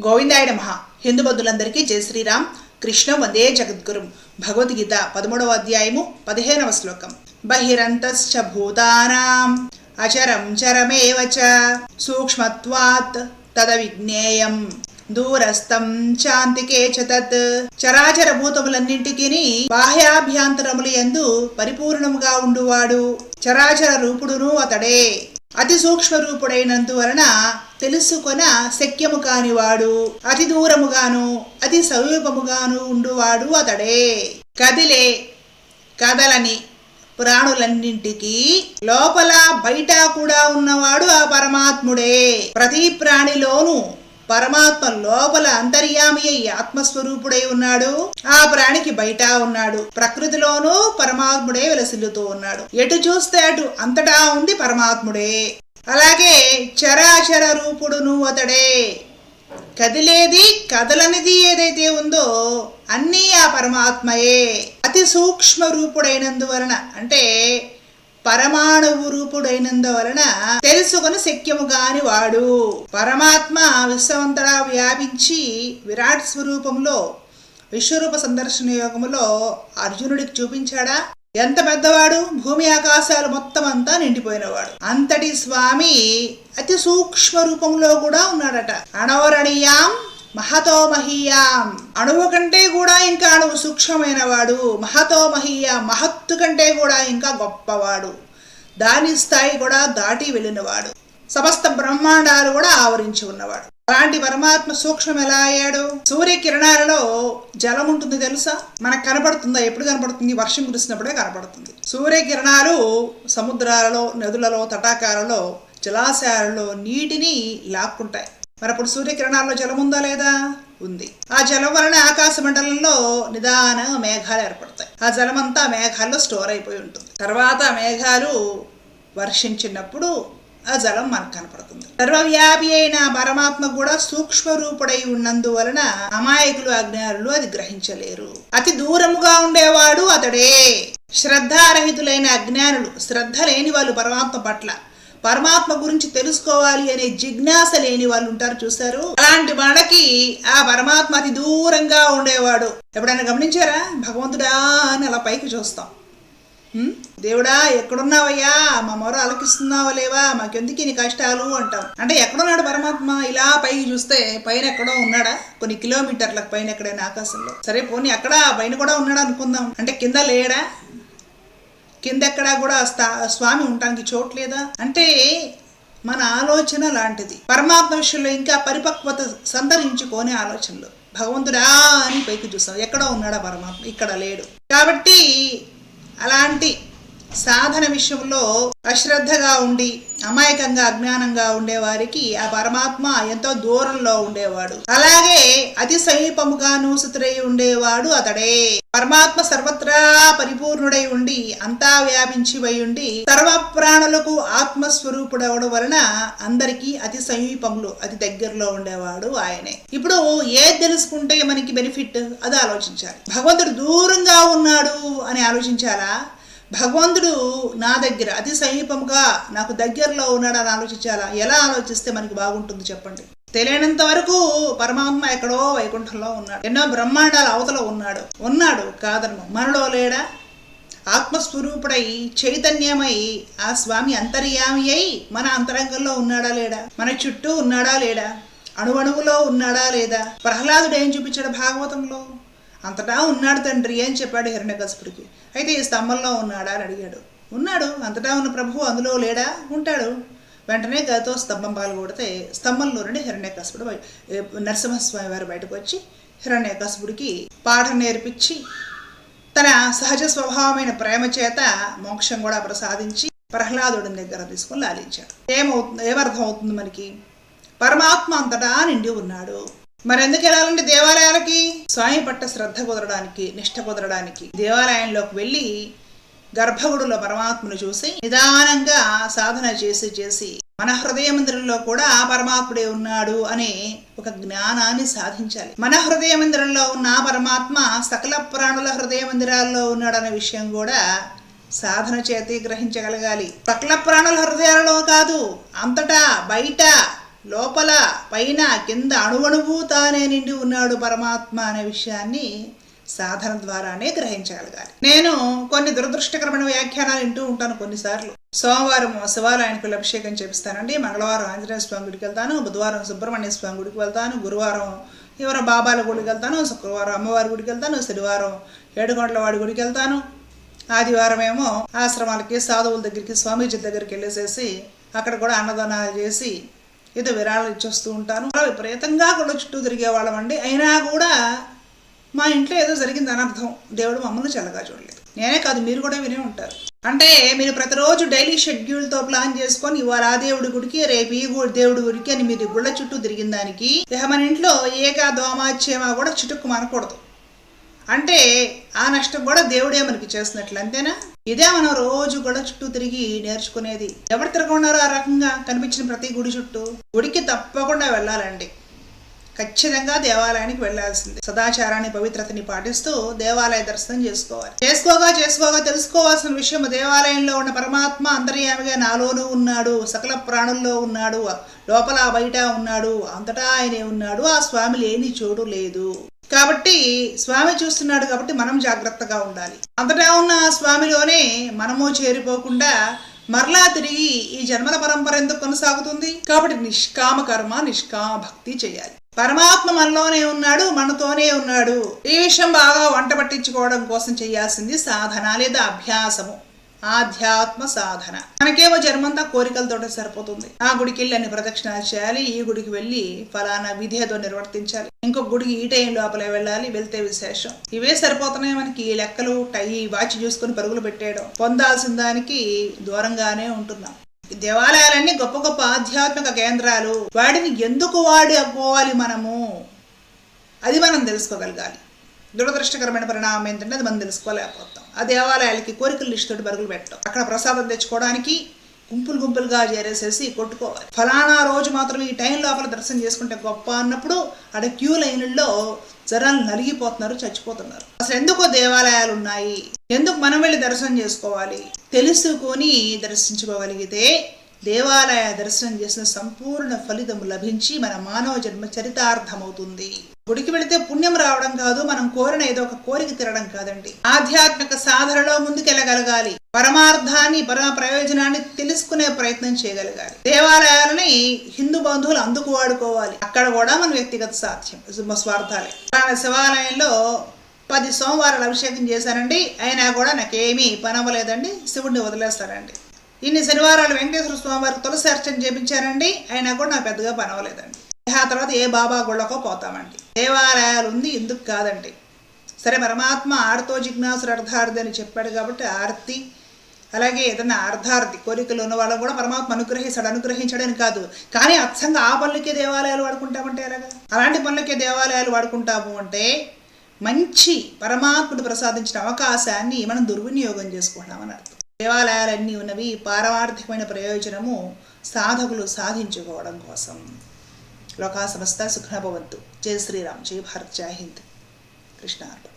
గోవిందాయ నమ. హిందూ బంధులందరికీ జై శ్రీరామ్. కృష్ణ వందే జగద్గురుం. భగవద్గీత పదమూడవ అధ్యాయము పదిహేనవ శ్లోకం. బహిరంతశ్చ భూతానాం. అచరం చరమేవ చ. సూక్ష్మత్వాత్ తద విజ్ఞేయం దూరస్థం చాంతికే చతత్ చరాచర భూతములన్నింటికి బాహ్యాభ్యాంతరములు ఎందు పరిపూర్ణముగా ఉండువాడు. చరాచర రూపుడును అతడే. అతి సూక్ష్మరూపుడైనందువలన తెలుసుకొన శక్యము కానివాడు అతి దూరముగాను అతి సమీపముగాను ఉండువాడు అతడే. కదిలే కదలని ప్రాణులన్నింటికి లోపల బయట కూడా ఉన్నవాడు ఆ పరమాత్ముడే. ప్రతి ప్రాణిలోనూ పరమాత్మ లోపల అంతర్యామి అయి ఆత్మస్వరూపుడై ఉన్నాడు. ఆ ప్రాణికి బయట ఉన్నాడు. ప్రకృతిలోనూ పరమాత్ముడే వెలసిల్లుతూ ఉన్నాడు. ఎటు చూస్తే అటు అంతటా ఉంది పరమాత్ముడే. అలాగే చరాచర రూపుడును అతడే. కదిలేది కదలనిది ఏదైతే ఉందో అన్నీ ఆ పరమాత్మయే. అతి సూక్ష్మ రూపుడైనందువలన అంటే పరమాణువు రూపుడైనందువలన తెలుసుకొని శక్యము కాని వాడు. పరమాత్మ విశ్వమంతటా వ్యాపించి విరాట్ స్వరూపంలో విశ్వరూప సందర్శన యోగములో అర్జునుడికి చూపించాడా? ఎంత పెద్దవాడు? భూమి ఆకాశాలు మొత్తం అంతా నిండిపోయినవాడు. అంతటి స్వామి అతి సూక్ష్మ రూపంలో కూడా ఉన్నాడట. అణవరణీయాం మహతో మహీయాం అణువు కంటే కూడా ఇంకా అణువు సూక్ష్మమైన వాడు మహతో మహీయ మహత్తు కంటే కూడా ఇంకా గొప్పవాడు. దాని స్థాయి కూడా దాటి వెళ్ళినవాడు. సమస్త బ్రహ్మాండాలు కూడా ఆవరించి ఉన్నవాడు. అలాంటి పరమాత్మ సూక్ష్మం ఎలా అయ్యాడు? సూర్యకిరణాలలో జలం ఉంటుంది తెలుసా? మనకు కనపడుతుందా? ఎప్పుడు కనపడుతుంది? వర్షం కురిసినప్పుడే కనపడుతుంది. సూర్యకిరణాలు సముద్రాలలో నదులలో తటాకాలలో జలాశయాలలో నీటిని లాక్కుంటాయి. మరి అప్పుడు సూర్యకిరణాల్లో జలం ఉందా లేదా? ఉంది. ఆ జలం వలన ఆకాశ మండలంలో నిదాన మేఘాలు ఏర్పడతాయి. ఆ జలం అంతా మేఘాల్లో స్టోర్ అయిపోయి ఉంటుంది. తర్వాత మేఘాలు వర్షించినప్పుడు ఆ జలం మనకు కనపడుతుంది. సర్వవ్యాపి అయిన పరమాత్మ కూడా సూక్ష్మ రూపుడై ఉన్నందువలన అమాయకులు అజ్ఞానులు అది గ్రహించలేరు. అతి దూరముగా ఉండేవాడు అతడే. శ్రద్ధారహితులైన అజ్ఞానులు శ్రద్ధ లేని వాళ్ళు పరమాత్మ పట్ల పరమాత్మ గురించి తెలుసుకోవాలి అనే జిజ్ఞాస లేని వాళ్ళు ఉంటారు చూసారు అలాంటి మనకి ఆ పరమాత్మ అతి దూరంగా ఉండేవాడు. ఎప్పుడైనా గమనించారా? భగవంతుడా అని అలా పైకి చూస్తాం. దేవుడా ఎక్కడున్నావయ్యా? మా మొర అలకిస్తున్నావా లేవా? మాకెందుకు ఇన్ని కష్టాలు అంటాం. అంటే ఎక్కడున్నాడు పరమాత్మ? ఇలా పైకి చూస్తే పైన ఎక్కడో ఉన్నాడా? కొన్ని కిలోమీటర్లకు పైన ఎక్కడైనా ఆకాశంలో. సరే పోనీ అక్కడ పైన కూడా ఉన్నాడా అనుకుందాం. అంటే కింద లేడా? కిందెక్కడ కూడా స్థా- స్వామి ఉండటానికి చోట్లేదా అంటే మన ఆలోచన లాంటిది. పరమాత్మ విషయంలో ఇంకా పరిపక్వత సంతరించుకోని ఆలోచనలు. భగవంతుడా అని పైకి చూస్తాం. ఎక్కడ ఉన్నాడా పరమాత్మ? ఇక్కడ లేడు. కాబట్టి అలాంటి సాధన విషయంలో అశ్రద్ధగా ఉండి అమాయకంగా అజ్ఞానంగా ఉండేవారికి ఆ పరమాత్మ ఎంతో దూరంలో ఉండేవాడు. అలాగే అతి సమీపముగా నూసుతురై ఉండేవాడు అతడే. పరమాత్మ సర్వత్రా పరిపూర్ణుడై ఉండి అంతా వ్యాపించి వై ఉండి సర్వ ప్రాణులకు ఆత్మస్వరూపుడవడం వలన అందరికీ అతి సమీపంలో అతి దగ్గరలో ఉండేవాడు ఆయనే. ఇప్పుడు ఏది తెలుసుకుంటే మనకి బెనిఫిట్? అది ఆలోచించాలి. భగవంతుడు దూరంగా ఉన్నాడు అని ఆలోచించాలా? భగవంతుడు నా దగ్గర అతి సమీపంగా నాకు దగ్గరలో ఉన్నాడని ఆలోచించాలా? ఎలా ఆలోచిస్తే మనకి బాగుంటుంది చెప్పండి. తెలియనంత వరకు పరమాత్మ ఎక్కడో వైకుంఠంలో ఉన్నాడు. ఎన్నో బ్రహ్మాండాల అవతల ఉన్నాడు. ఉన్నాడు కాదను మనలో లేడా? ఆత్మస్వరూపుడై చైతన్యమై ఆ స్వామి అంతర్యామి అయి మన అంతరంగంలో ఉన్నాడా లేడా? మన చుట్టూ ఉన్నాడా లేడా? అణువణువులో ఉన్నాడా లేదా? ప్రహ్లాదుడు ఏం చూపించాడు భాగవతంలో? అంతటా ఉన్నాడు తండ్రి అని చెప్పాడు హిరణ్యకశపుడికి. అయితే ఈ స్తంభంలో ఉన్నాడా అని అడిగాడు. ఉన్నాడు. అంతటా ఉన్న ప్రభువు అందులో లేడా? ఉంటాడు. వెంటనే గతో స్తంభం పాలు కొడితే స్తంభంలో నుండి హిరణ్యకశపుడు నరసింహస్వామి వారు బయటకు వచ్చి హిరణ్యకశపుడికి పాఠం నేర్పించి తన సహజ స్వభావమైన ప్రేమ చేత మోక్షం కూడా ప్రసాదించి ప్రహ్లాదుడిని దగ్గర తీసుకుని లాలించాడు. ఏమవుతుంది ఏమర్థం అవుతుంది మనకి? పరమాత్మ అంతటా నిండి ఉన్నాడు. మరి ఎందుకు వెళ్ళాలంటే దేవాలయాలకి? స్వామి పట్ల శ్రద్ధ కుదరడానికి నిష్ఠ కుదరడానికి దేవాలయంలోకి వెళ్ళి గర్భగుడిలో పరమాత్మను చూసి నిదానంగా సాధన చేసి చేసి మన హృదయ మందిరంలో కూడా ఆ పరమాత్ముడే ఉన్నాడు అనే ఒక జ్ఞానాన్ని సాధించాలి. మన హృదయ మందిరంలో ఉన్న ఆ పరమాత్మ సకల ప్రాణుల హృదయ మందిరాల్లో ఉన్నాడనే విషయం కూడా సాధన చేతి గ్రహించగలగాలి. సకల ప్రాణుల హృదయాలలో కాదు అంతటా బయట లోపల పైన కింద అణువణువు తానే నిండి ఉన్నాడు పరమాత్మ అనే విషయాన్ని సాధన ద్వారానే గ్రహించగలగాలి. నేను కొన్ని దురదృష్టకరమైన వ్యాఖ్యానాలు వింటూ ఉంటాను కొన్నిసార్లు. సోమవారం శివాలయానికి అభిషేకం చేపిస్తానండి. మంగళవారం ఆంజనేయ స్వామి గుడికి వెళ్తాను. బుధవారం సుబ్రహ్మణ్య స్వామి గుడికి వెళ్తాను. గురువారం ఎవరో బాబాల గుడికి వెళ్తాను. శుక్రవారం అమ్మవారి గుడికి వెళ్తాను. శనివారం ఏడుగొండల వాడి గుడికి వెళ్తాను. ఆదివారం ఏమో ఆశ్రమాలకి సాధువుల దగ్గరికి స్వామీజీ దగ్గరికి వెళ్ళేసేసి అక్కడ కూడా అన్నదానాలు చేసి ఏదో విరాళాలు ఇచ్చొస్తూ ఉంటాను. అలా విపరీతంగా గుళ్ళ చుట్టూ తిరిగేవాళ్ళం అండి. అయినా కూడా మా ఇంట్లో ఏదో జరిగింది అనర్థం. దేవుడు మమ్మల్ని చల్లగా చూడలేదు. నేనే కాదు మీరు కూడా వినే ఉంటారు. అంటే మీరు ప్రతిరోజు డైలీ షెడ్యూల్తో ప్లాన్ చేసుకొని ఇవాళ ఆ దేవుడి గుడికి రేపు ఈ దేవుడి గుడికి అని మీరు గుళ్ళ చుట్టూ తిరిగిన దానికి మన ఇంట్లో ఏకా దోమాచ్యమా కూడా చిటుక్కు మనకూడదు. అంటే ఆ నష్టం కూడా దేవుడే మనకి చేస్తున్నట్లు అంతేనా? ఇదే మనం రోజు కూడా చుట్టూ తిరిగి నేర్చుకునేది. ఎవరు తిరగకున్నారు ఆ రకంగా కనిపించిన ప్రతి గుడి చుట్టూ? గుడికి తప్పకుండా వెళ్ళాలండి. ఖచ్చితంగా దేవాలయానికి వెళ్ళాల్సింది. సదాచారాన్ని పవిత్రతని పాటిస్తూ దేవాలయ దర్శనం చేసుకోవాలి. చేసుకోగా చేసుకోగా తెలుసుకోవాల్సిన విషయం దేవాలయంలో ఉన్న పరమాత్మ అంతర్యామిగా నాలోనూ ఉన్నాడు సకల ప్రాణుల్లో ఉన్నాడు లోపల బయట ఉన్నాడు అంతటా ఆయనే ఉన్నాడు ఆ స్వామి లేని చోటు లేదు. కాబట్టి స్వామి చూస్తున్నాడు కాబట్టి మనం జాగ్రత్తగా ఉండాలి. అంతటా ఉన్న స్వామిలోనే మనము చేరిపోకుండా మరలా తిరిగి ఈ జన్మల పరంపర ఎందుకు కొనసాగుతుంది? కాబట్టి నిష్కామ కర్మ నిష్కామ భక్తి చేయాలి. పరమాత్మ మనలోనే ఉన్నాడు మనతోనే ఉన్నాడు. ఈ విషయం బాగా వంట పట్టించుకోవడం కోసం చేయాల్సింది సాధన లేదా అభ్యాసము. ఆధ్యాత్మ సాధన మనకేమో జన్మంతా కోరికలతోటే సరిపోతుంది. ఆ గుడికి వెళ్ళి అన్ని ప్రదక్షిణాలు చేయాలి. ఈ గుడికి వెళ్ళి ఫలానా విధేదో నిర్వర్తించాలి. ఇంకొక గుడికి ఈ టైం లోపలే వెళ్ళాలి. వెళ్తే విశేషం. ఇవే సరిపోతున్నాయి మనకి. ఈ లెక్కలు టై వాచి చూసుకుని పరుగులు పెట్టేయడం. పొందాల్సిన దానికి దూరంగానే ఉంటున్నాం. ఈ దేవాలయాలన్నీ గొప్ప గొప్ప ఆధ్యాత్మిక కేంద్రాలు. వాటిని ఎందుకు వాడుకోవాలి మనము? అది మనం తెలుసుకోగలగాలి. దురదృష్టకరమైన పరిణామం ఏంటంటే అది మనం తెలుసుకోలేకపోతాం. ఆ దేవాలయాలకి కోరికలు లిస్టుతోటి బరుగులు పెట్టడం అక్కడ ప్రసాదం తెచ్చుకోవడానికి గుంపులు గుంపులుగా చేరేసేసి కొట్టుకోవాలి. ఫలానా రోజు మాత్రం ఈ టైం లోపల దర్శనం చేసుకుంటే గొప్ప అన్నప్పుడు అక్కడ క్యూ లైన్లలో జనాలు నలిగిపోతున్నారు చచ్చిపోతున్నారు. అసలు ఎందుకో దేవాలయాలు ఉన్నాయి? ఎందుకు మనం వెళ్ళి దర్శనం చేసుకోవాలి? తెలుసుకొని దర్శించుకోగలిగితే దేవాలయ దర్శనం చేసిన సంపూర్ణ ఫలితం లభించి మన మానవ జన్మ చరితార్థమవుతుంది. గుడికి వెళితే పుణ్యం రావడం కాదు మనం కోరిన ఏదో ఒక కోరిక తిరగడం కాదండి. ఆధ్యాత్మిక సాధనలో ముందుకెళ్ళగలగాలి. పరమార్థాన్ని పరమ ప్రయోజనాన్ని తెలుసుకునే ప్రయత్నం చేయగలగాలి. దేవాలయాలని హిందూ బంధువులు అందుకు వాడుకోవాలి. అక్కడ కూడా మన వ్యక్తిగత సాధ్యం స్వార్థాలే. శివాలయంలో పది సోమవారాలు అభిషేకం చేశానండి అయినా కూడా నాకేమీ పని శివుడిని వదిలేస్తారండి. ఇన్ని శనివారాలు వెంకటేశ్వర స్వామివారి తులసి అర్చన చేపించారండి. అయినా కూడా నాకు పెద్దగా పనవలేదండి ఆ తర్వాత ఏ బాబా గుళ్ళకో పోతామండి. దేవాలయాలు ఉంది ఎందుకు కాదండి. సరే పరమాత్మ ఆర్తో జిజ్ఞాసుడు అర్థార్థి అని చెప్పాడు కాబట్టి ఆర్తి అలాగే ఏదైనా అర్ధార్థి కోరికలు ఉన్న వాళ్ళని కూడా పరమాత్మ అనుగ్రహిస్తాడు అనుగ్రహించడని కాదు. కానీ అచ్చంగా ఆ పనులకే దేవాలయాలు వాడుకుంటామంటే ఎలాగా? అలాంటి పనులకే దేవాలయాలు వాడుకుంటాము అంటే మంచి పరమాత్ముడు ప్రసాదించిన అవకాశాన్ని మనం దుర్వినియోగం చేసుకుంటామని అర్థం. దేవాలయాలన్నీ ఉన్నవి పారమార్థికమైన ప్రయోజనము సాధకులు సాధించుకోవడం కోసం. లోకా సమస్త సుఖనభవంతు జై శ్రీరామ్. జై భారత్. జై హింద్. కృష్ణ అర్పణ